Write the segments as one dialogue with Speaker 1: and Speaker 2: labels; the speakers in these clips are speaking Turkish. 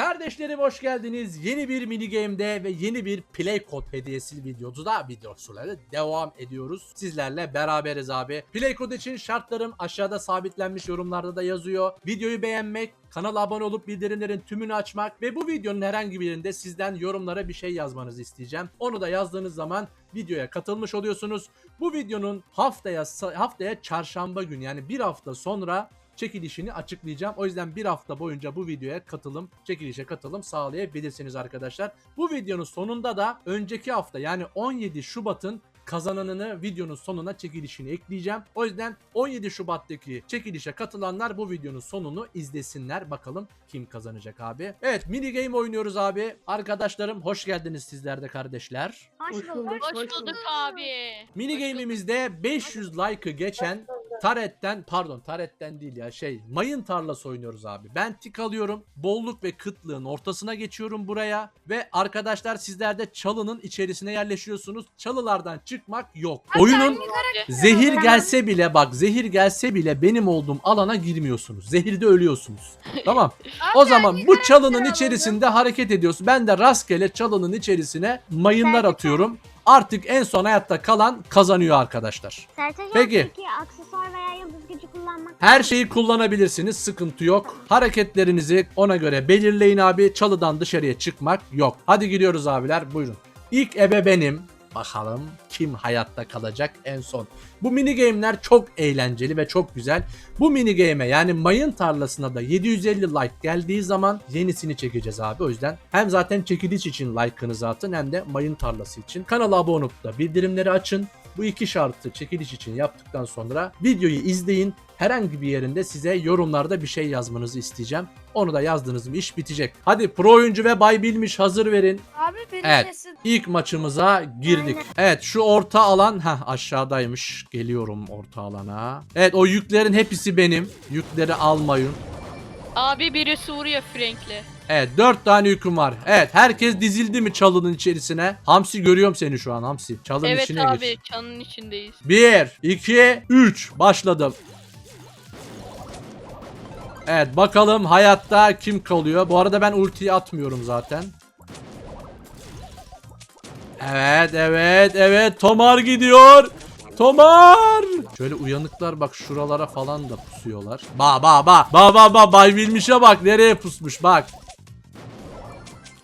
Speaker 1: Kardeşlerim hoş geldiniz. Yeni bir mini game'de ve yeni bir play code hediyesi videoda videosuları devam ediyoruz. Sizlerle beraberiz abi. Play code için şartlarım aşağıda sabitlenmiş yorumlarda da yazıyor. Videoyu beğenmek, kanala abone olup bildirimlerin tümünü açmak ve bu videonun herhangi birinde sizden yorumlara bir şey yazmanızı isteyeceğim. Onu da yazdığınız zaman videoya katılmış oluyorsunuz. Bu videonun haftaya haftaya çarşamba günü yani bir hafta sonra çekilişini açıklayacağım. O yüzden bir hafta boyunca bu videoya katılım, çekilişe katılım sağlayabilirsiniz arkadaşlar. Bu videonun sonunda da önceki hafta yani 17 Şubat'ın kazananını videonun sonuna çekilişini ekleyeceğim. O yüzden 17 Şubat'taki çekilişe katılanlar bu videonun sonunu izlesinler. Bakalım kim kazanacak abi. Evet mini game oynuyoruz abi. Arkadaşlarım hoş geldiniz sizler de kardeşler.
Speaker 2: Hoş
Speaker 3: Hoş
Speaker 2: bulduk. Hoş bulduk. abi.
Speaker 1: Mini game'imizde 500 like'ı geçen Taret'ten pardon Taret'ten değil ya şey mayın tarlası oynuyoruz abi. Ben tik alıyorum. Bolluk ve kıtlığın ortasına geçiyorum buraya. Ve arkadaşlar sizler de çalının içerisine yerleşiyorsunuz. Çalılardan çıkmak yok. Oyunun zehir gelse bile bak zehir gelse bile benim olduğum alana girmiyorsunuz. Zehirde ölüyorsunuz. Tamam. O zaman bu çalının içerisinde hareket ediyorsun. Ben de rastgele çalının içerisine mayınlar atıyorum. Artık en son hayatta kalan kazanıyor arkadaşlar.
Speaker 3: Sertaç
Speaker 1: Peki.
Speaker 3: Peki. aksesuar veya yıldız gücü kullanmak
Speaker 1: Her şeyi kullanabilirsiniz. Sıkıntı yok. Hareketlerinizi ona göre belirleyin abi. Çalıdan dışarıya çıkmak yok. Hadi gidiyoruz abiler. Buyurun. İlk ebe benim. Bakalım kim hayatta kalacak en son. Bu mini game'ler çok eğlenceli ve çok güzel. Bu mini game'e yani mayın tarlasına da 750 like geldiği zaman yenisini çekeceğiz abi. O yüzden hem zaten çekiliş için like'ınızı atın hem de mayın tarlası için. Kanala abone olup da bildirimleri açın. Bu iki şartı çekiliş için yaptıktan sonra videoyu izleyin. Herhangi bir yerinde size yorumlarda bir şey yazmanızı isteyeceğim. Onu da yazdınız mı iş bitecek. Hadi pro oyuncu ve bay bilmiş hazır verin.
Speaker 2: Abi benim
Speaker 1: Evet.
Speaker 2: sesim.
Speaker 1: İlk maçımıza girdik. Evet şu orta alan heh, aşağıdaymış. Geliyorum orta alana. Evet o yüklerin hepsi benim. Yükleri almayın.
Speaker 2: Abi birisi vuruyor Frank'le.
Speaker 1: Evet 4 tane yüküm var. Evet herkes dizildi mi çalının içerisine? Hamsi görüyorum seni şu an Hamsi. Çalının
Speaker 2: Evet
Speaker 1: içine
Speaker 2: abi
Speaker 1: gir.
Speaker 2: çanın içindeyiz.
Speaker 1: 1, 2, 3. Başladım. Evet bakalım hayatta kim kalıyor. Bu arada ben ultiyi atmıyorum zaten. Evet evet evet Tomar gidiyor. Tomar. Şöyle uyanıklar bak şuralara falan da pusuyorlar. Ba ba ba. Ba ba ba. Bay Bilmiş'e bak nereye pusmuş bak.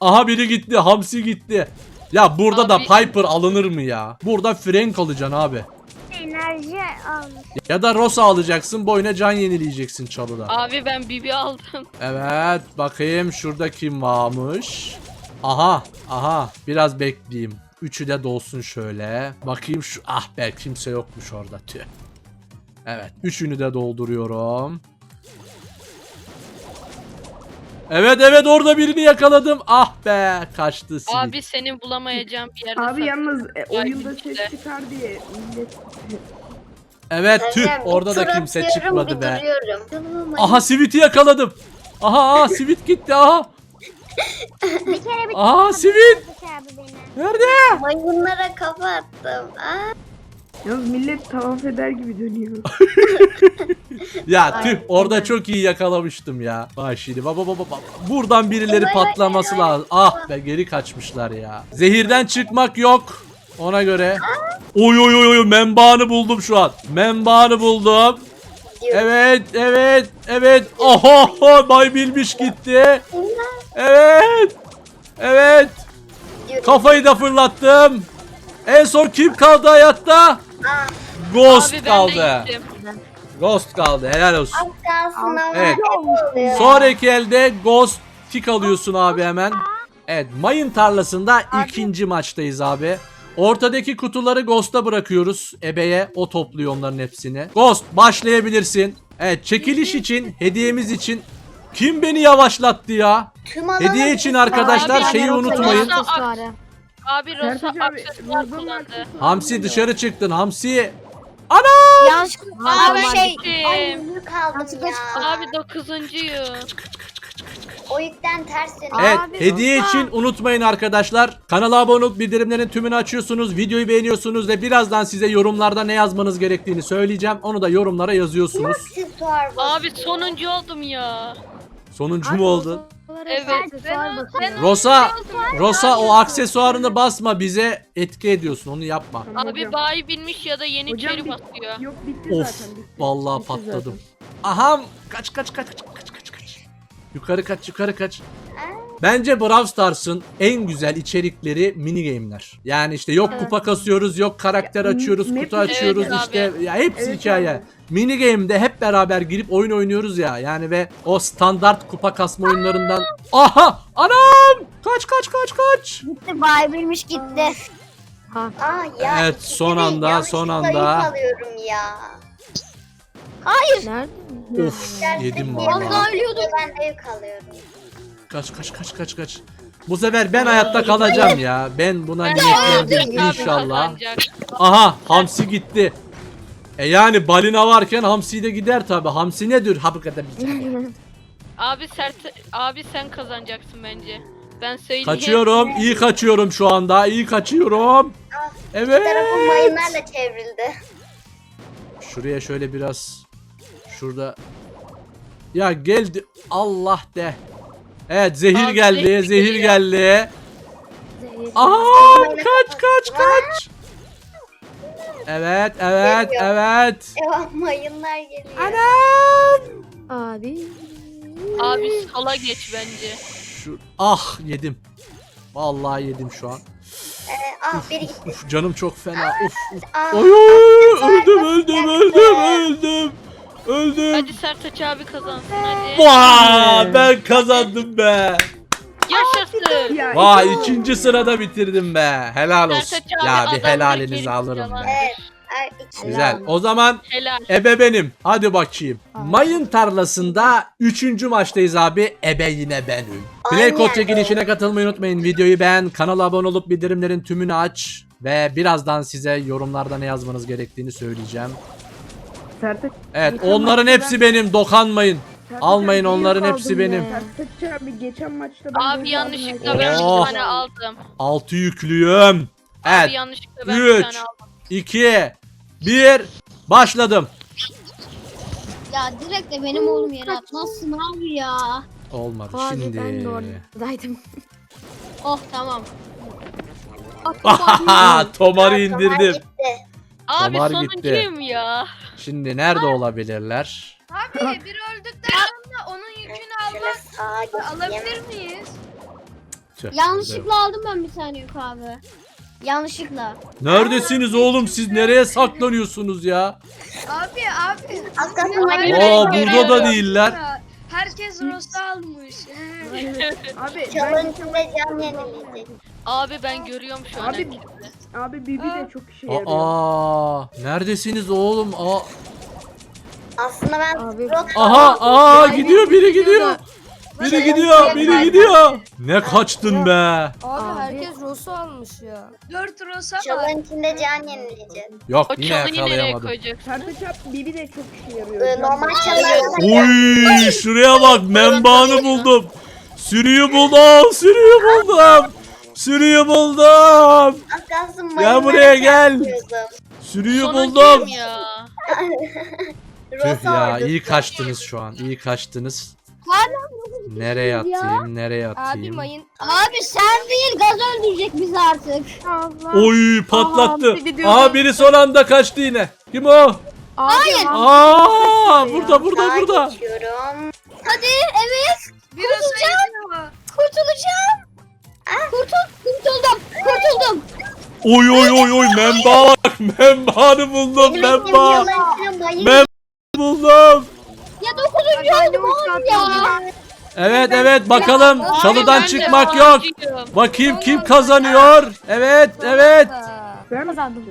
Speaker 1: Aha biri gitti. Hamsi gitti. Ya burada da
Speaker 2: Abi-
Speaker 1: Piper alınır mı ya? Burada Frank alacaksın abi.
Speaker 3: enerji almış.
Speaker 1: Ya da Rosa alacaksın boyuna can yenileyeceksin çalıda.
Speaker 2: Abi ben Bibi aldım.
Speaker 1: Evet bakayım şurada kim varmış. Aha aha biraz bekleyeyim. Üçü de dolsun şöyle. Bakayım şu ah be kimse yokmuş orada tüh. Evet üçünü de dolduruyorum. Evet evet orada birini yakaladım. Ah be kaçtı simit.
Speaker 2: Abi senin bulamayacağın bir yerde
Speaker 4: Abi yalnız e, oyunda ses çıkar diye millet
Speaker 1: Evet tüh orada da kimse çıkmadı be. Aha Sivit'i yakaladım. Aha aha Sivit gitti aha.
Speaker 3: Bir kere bir abi beni.
Speaker 1: Nerede?
Speaker 5: Mayınlara kafa attım. Aa,
Speaker 4: Yalnız millet tavaf eder gibi dönüyor.
Speaker 1: Ya tüh orada çok iyi yakalamıştım ya. Bak şimdi baba baba baba. Buradan birileri patlaması lazım. Ah be geri kaçmışlar ya. Zehirden çıkmak yok. Ona göre. Oy oy oy oy menbaanı buldum şu an. Menbaanı buldum. Evet evet evet. Oho bay bilmiş gitti. Evet. Evet. Kafayı da fırlattım. En son kim kaldı hayatta? Ghost
Speaker 2: Abi ben
Speaker 1: kaldı.
Speaker 2: gittim.
Speaker 1: Ghost kaldı. Helal olsun.
Speaker 5: Az kalsın ama
Speaker 1: Evet.
Speaker 5: hep oluyor.
Speaker 1: Sonraki elde Ghost tik alıyorsun abi hemen. Evet mayın tarlasında ikinci maçtayız abi. Ortadaki kutuları Ghost'a bırakıyoruz. Ebeye o topluyor onların hepsini. Ghost başlayabilirsin. Evet çekiliş için hediyemiz için kim beni yavaşlattı ya?
Speaker 5: Tüm alanı
Speaker 1: Hediye için arkadaşlar
Speaker 2: Abi,
Speaker 1: şeyi
Speaker 2: Rosa-
Speaker 1: unutmayın.
Speaker 2: Rosa-
Speaker 3: Aksesuarı.
Speaker 2: Abi Rosa
Speaker 4: Sertaç abi
Speaker 2: aksesuar kullandı.
Speaker 1: Hamsi dışarı çıktın Hamsi.
Speaker 3: Yanlışlıkla
Speaker 5: Abi şey,
Speaker 2: gittim.
Speaker 5: yük
Speaker 3: Yanlışlıkla
Speaker 5: ya.
Speaker 2: Abi dokuzuncuyum.
Speaker 5: O yükten ters dönüyor.
Speaker 1: Evet
Speaker 3: Abi,
Speaker 1: hediye
Speaker 3: Rosa.
Speaker 1: için unutmayın arkadaşlar. Kanala abone olup bildirimlerin tümünü açıyorsunuz. Videoyu beğeniyorsunuz ve birazdan size yorumlarda ne yazmanız gerektiğini söyleyeceğim. Onu da yorumlara yazıyorsunuz.
Speaker 5: Aksesuar bu.
Speaker 2: Abi sonuncu oldum ya.
Speaker 1: Sonuncu mu oldun?
Speaker 2: Evet.
Speaker 1: Rosa, Rosa o aksesuarını basma bize etki ediyorsun onu yapma.
Speaker 2: Abi bayi binmiş ya da yeni
Speaker 4: Hocam
Speaker 2: içeri basıyor.
Speaker 4: Yok bitti
Speaker 1: Of
Speaker 4: zaten bitti.
Speaker 1: vallahi
Speaker 4: Bitti
Speaker 1: patladım. Aham kaç kaç kaç kaç kaç kaç kaç. Yukarı kaç yukarı kaç. Bence Brawl Stars'ın en güzel içerikleri mini game'ler. Yani işte yok kupa kasıyoruz, yok karakter
Speaker 4: Ya,
Speaker 1: açıyoruz, kutu açıyoruz
Speaker 2: Evet
Speaker 1: işte. Ya hepsi
Speaker 4: Evet
Speaker 1: hikaye.
Speaker 4: abi.
Speaker 1: Mini game'de hep beraber girip oyun oynuyoruz ya. Yani ve o standart kupa kasma oyunlarından. Aha! Anam! Kaç kaç kaç kaç.
Speaker 3: Gitti bay bilmiş gitti.
Speaker 5: Aa ya.
Speaker 1: Evet, son
Speaker 5: de
Speaker 1: anda, son anda.
Speaker 5: ya.
Speaker 6: Nerede?
Speaker 1: Of yedim vallahi.
Speaker 5: ben- ölüyordum. Ben de yük alıyorum.
Speaker 1: Kaç kaç kaç kaç kaç. Bu sefer ben hayatta kalacağım ya. Ben buna niyetlendim inşallah. Aha hamsi gitti. E yani balina varken hamsi de gider tabi. Hamsi nedir? Hakikaten bir
Speaker 2: Abi sert abi sen kazanacaksın bence. Ben söyleyeyim.
Speaker 1: Kaçıyorum. iyi kaçıyorum şu anda. iyi kaçıyorum.
Speaker 5: Tarafım
Speaker 1: Evet.
Speaker 5: mayınlarla çevrildi.
Speaker 1: Şuraya şöyle biraz şurada ya geldi Allah de. Evet zehir geldi.
Speaker 2: zehir
Speaker 1: geldi.
Speaker 6: Zehir.
Speaker 1: Aha kaç kaç kaç. Evet evet
Speaker 5: Geliyor.
Speaker 1: evet.
Speaker 5: Devam mayınlar geliyor.
Speaker 1: Anam.
Speaker 6: Abi.
Speaker 2: Abi sola geç bence.
Speaker 1: Şu ah yedim. Vallahi yedim şu an.
Speaker 5: Ee, ah biri gitti.
Speaker 1: Uf canım çok fena. Uf. uf.
Speaker 5: Ah,
Speaker 1: Oy, öldüm öldüm öldüm öldüm. Öldüm.
Speaker 2: Hadi Sertaç abi kazansın hadi.
Speaker 1: Vay ben kazandım be.
Speaker 2: Yaşasın.
Speaker 4: Ya,
Speaker 1: Vay ikinci sırada bitirdim be. Helal olsun.
Speaker 2: Sertaç abi
Speaker 1: Ya bir
Speaker 2: adamları
Speaker 1: helalinizi alırım be.
Speaker 5: Evet. İki.
Speaker 1: Güzel. O zaman
Speaker 2: Helal.
Speaker 1: ebe benim. Hadi bakayım. Mayın tarlasında 3. maçtayız abi. Ebe yine benim. Play
Speaker 5: Aynen.
Speaker 1: Code çekilişine katılmayı unutmayın. Videoyu beğen, kanala abone olup bildirimlerin tümünü aç. Ve birazdan size yorumlarda ne yazmanız gerektiğini söyleyeceğim.
Speaker 4: Sertaç.
Speaker 1: Evet
Speaker 4: Geçen
Speaker 1: onların
Speaker 4: maçta
Speaker 1: hepsi benim. Dokanmayın.
Speaker 4: Sertaç
Speaker 1: Almayın
Speaker 4: abi,
Speaker 1: onların hepsi benim.
Speaker 4: ya. Sertaç abi geçen maçta ben
Speaker 2: Abi
Speaker 4: böyle
Speaker 2: yanlışlıkla
Speaker 4: aldım.
Speaker 2: ben bir
Speaker 1: Oh.
Speaker 2: tane aldım.
Speaker 1: Altı yüklüyüm. Evet.
Speaker 2: Abi yanlışlıkla ben bir
Speaker 1: Üç.
Speaker 2: tane aldım.
Speaker 1: 2 1 Başladım.
Speaker 3: Ya direkt de benim oğlum yere atmazsın abi ya.
Speaker 1: Olmadı
Speaker 6: Abi
Speaker 1: şimdi.
Speaker 6: ben de oradaydım.
Speaker 3: Oh tamam.
Speaker 1: Tomar'ı indirdim.
Speaker 5: Gitti.
Speaker 2: Abi
Speaker 1: Damar
Speaker 2: sonuncuyum ya.
Speaker 1: Şimdi nerede olabilirler?
Speaker 7: Abi biri öldükten sonra onun yükünü
Speaker 5: Şöyle
Speaker 7: almak
Speaker 5: sağa
Speaker 7: alabilir miyiz?
Speaker 1: Tüh,
Speaker 3: Yanlışlıkla aldım ben bir tane yük abi. Yanlışlıkla.
Speaker 1: Neredesiniz oğlum siz nereye saklanıyorsunuz ya?
Speaker 7: Abi abi.
Speaker 2: Ben
Speaker 1: Aa burada da değiller.
Speaker 7: Herkes Rosa almış.
Speaker 4: Abi ben
Speaker 5: içinde can yenileyecek.
Speaker 2: Abi ben görüyorum şu an.
Speaker 4: Abi-
Speaker 2: herkesi.
Speaker 4: Abi Bibi de çok işe yarıyor.
Speaker 1: Aa neredesiniz oğlum? Aa,
Speaker 5: Aslında ben
Speaker 6: Abi-
Speaker 5: Rosa
Speaker 1: aha aa gidiyor biri gidiyor. Biri gidiyor,
Speaker 5: bir
Speaker 1: biri gidiyor. Ne kaçtın be?
Speaker 6: Abi,
Speaker 7: Abi
Speaker 6: herkes Rosa almış ya.
Speaker 7: Dört Rosa var.
Speaker 5: Çalın içinde can yenileyecek.
Speaker 1: Yok
Speaker 2: O
Speaker 1: yine
Speaker 2: çalıyı nereye
Speaker 1: yakalayamadım.
Speaker 2: koyacaksın?
Speaker 4: Abi Bibi de çok işe yarıyor.
Speaker 5: Ee, normal çalılarda
Speaker 1: Uy şuraya bak membağını buldum. Sürüyü buldum, sürüyü buldum. Sürüyü buldum.
Speaker 5: az kalsın
Speaker 1: Gel buraya gel. Sürüyü
Speaker 2: Sonuncuyum
Speaker 1: buldum.
Speaker 2: ya.
Speaker 1: Tüh ya iyi kaçtınız şu an. iyi kaçtınız. Nereye atayım? Nereye
Speaker 6: Abi
Speaker 1: atayım?
Speaker 6: mayın.
Speaker 3: Abi sen değil gaz öldürecek bizi artık.
Speaker 6: Allah.
Speaker 1: Oy patlattı.
Speaker 6: Aha, biri diyor
Speaker 1: Aa biri son anda kaçtı yine. Kim o?
Speaker 6: Abi,
Speaker 1: Aa burada burada burada.
Speaker 3: Hadi evet.
Speaker 7: Yedi
Speaker 3: Kurtulacağım. Kurtul, kurtuldum. Kurtuldum.
Speaker 1: Oy oy oy oy memba bak. Memba'nı buldum memba.
Speaker 5: çalın içine mayın
Speaker 1: Mem buldum.
Speaker 3: Ya dokuzuncu oldum oğlum ya.
Speaker 1: Evet evet bakalım çalıdan
Speaker 2: ben de
Speaker 1: çıkmak yok. Bakayım kim kazanıyor. Evet evet.
Speaker 4: Ben
Speaker 6: Kazandım.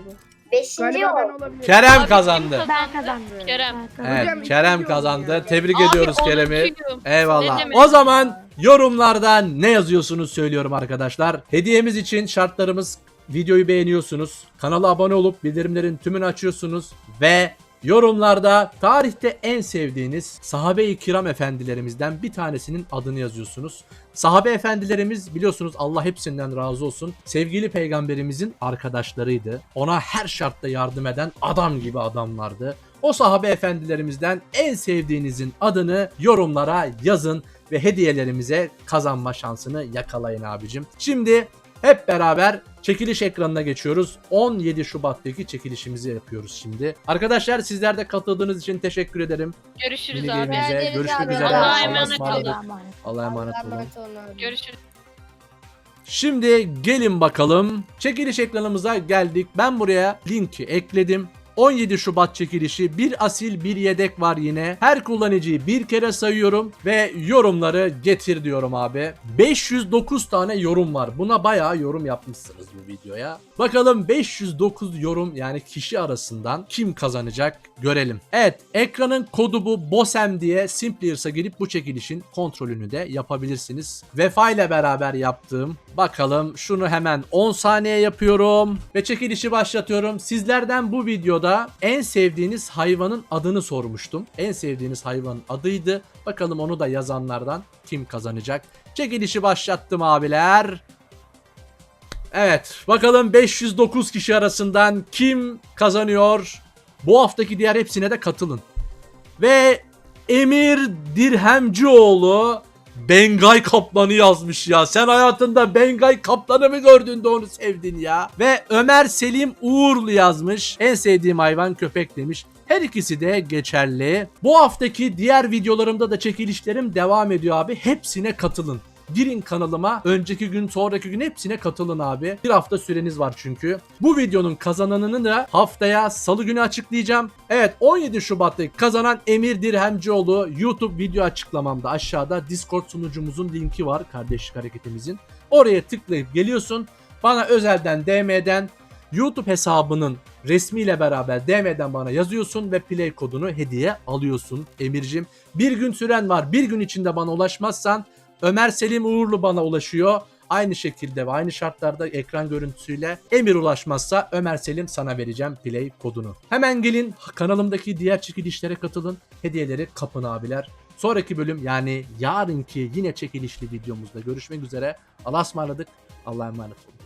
Speaker 5: Beşinci
Speaker 4: Galiba ben
Speaker 5: o.
Speaker 4: olabilirim.
Speaker 1: Kerem
Speaker 2: Abi
Speaker 1: kazandı.
Speaker 2: kim
Speaker 6: Ben kazandım.
Speaker 2: Kerem.
Speaker 1: Evet
Speaker 4: Hocam,
Speaker 1: Kerem kazandı. Tebrik
Speaker 2: Abi,
Speaker 1: ediyoruz Kerem'i.
Speaker 2: onuncuyum.
Speaker 1: Eyvallah.
Speaker 2: Demek?
Speaker 1: O zaman yorumlarda ne yazıyorsunuz söylüyorum arkadaşlar. Hediyemiz için şartlarımız videoyu beğeniyorsunuz. Kanala abone olup bildirimlerin tümünü açıyorsunuz ve yorumlarda tarihte en sevdiğiniz sahabe-i kiram efendilerimizden bir tanesinin adını yazıyorsunuz. Sahabe efendilerimiz biliyorsunuz Allah hepsinden razı olsun. Sevgili peygamberimizin arkadaşlarıydı. Ona her şartta yardım eden adam gibi adamlardı. O sahabe efendilerimizden en sevdiğinizin adını yorumlara yazın. Ve hediyelerimize kazanma şansını yakalayın abicim. Şimdi hep beraber çekiliş ekranına geçiyoruz. 17 Şubat'taki çekilişimizi yapıyoruz şimdi. Arkadaşlar sizler de katıldığınız için teşekkür ederim.
Speaker 2: Görüşürüz
Speaker 1: Mini
Speaker 2: abi.
Speaker 1: görüşmek
Speaker 3: abi.
Speaker 1: üzere.
Speaker 2: Allah'a emanet olun.
Speaker 1: Allah'a emanet olun.
Speaker 2: Görüşürüz.
Speaker 1: Şimdi gelin bakalım. Çekiliş ekranımıza geldik. Ben buraya linki ekledim. 17 Şubat çekilişi bir asil bir yedek var yine. Her kullanıcıyı bir kere sayıyorum ve yorumları getir diyorum abi. 509 tane yorum var. Buna bayağı yorum yapmışsınız bu videoya. Bakalım 509 yorum yani kişi arasından kim kazanacak görelim. Evet ekranın kodu bu BOSEM diye Simplers'a girip bu çekilişin kontrolünü de yapabilirsiniz. Vefa ile beraber yaptığım bakalım şunu hemen 10 saniye yapıyorum ve çekilişi başlatıyorum. Sizlerden bu videoda en sevdiğiniz hayvanın adını sormuştum. En sevdiğiniz hayvanın adıydı. Bakalım onu da yazanlardan kim kazanacak. Çekilişi başlattım abiler. Evet bakalım 509 kişi arasından kim kazanıyor? Bu haftaki diğer hepsine de katılın. Ve Emir Dirhemcioğlu Bengay Kaplanı yazmış ya. Sen hayatında Bengay Kaplanı mı gördün de onu sevdin ya? Ve Ömer Selim Uğurlu yazmış. En sevdiğim hayvan köpek demiş. Her ikisi de geçerli. Bu haftaki diğer videolarımda da çekilişlerim devam ediyor abi. Hepsine katılın. Girin kanalıma önceki gün sonraki gün hepsine katılın abi. Bir hafta süreniz var çünkü. Bu videonun kazananını da haftaya salı günü açıklayacağım. Evet 17 Şubat'ta kazanan Emir Dirhemcioğlu YouTube video açıklamamda aşağıda Discord sunucumuzun linki var kardeşlik hareketimizin. Oraya tıklayıp geliyorsun. Bana özelden DM'den YouTube hesabının resmiyle beraber DM'den bana yazıyorsun ve play kodunu hediye alıyorsun Emir'cim. Bir gün süren var. Bir gün içinde bana ulaşmazsan Ömer Selim Uğurlu bana ulaşıyor. Aynı şekilde ve aynı şartlarda ekran görüntüsüyle Emir ulaşmazsa Ömer Selim sana vereceğim play kodunu. Hemen gelin kanalımdaki diğer çekilişlere katılın. Hediyeleri kapın abiler. Sonraki bölüm yani yarınki yine çekilişli videomuzda görüşmek üzere. Allah'a ısmarladık. Allah'a emanet olun.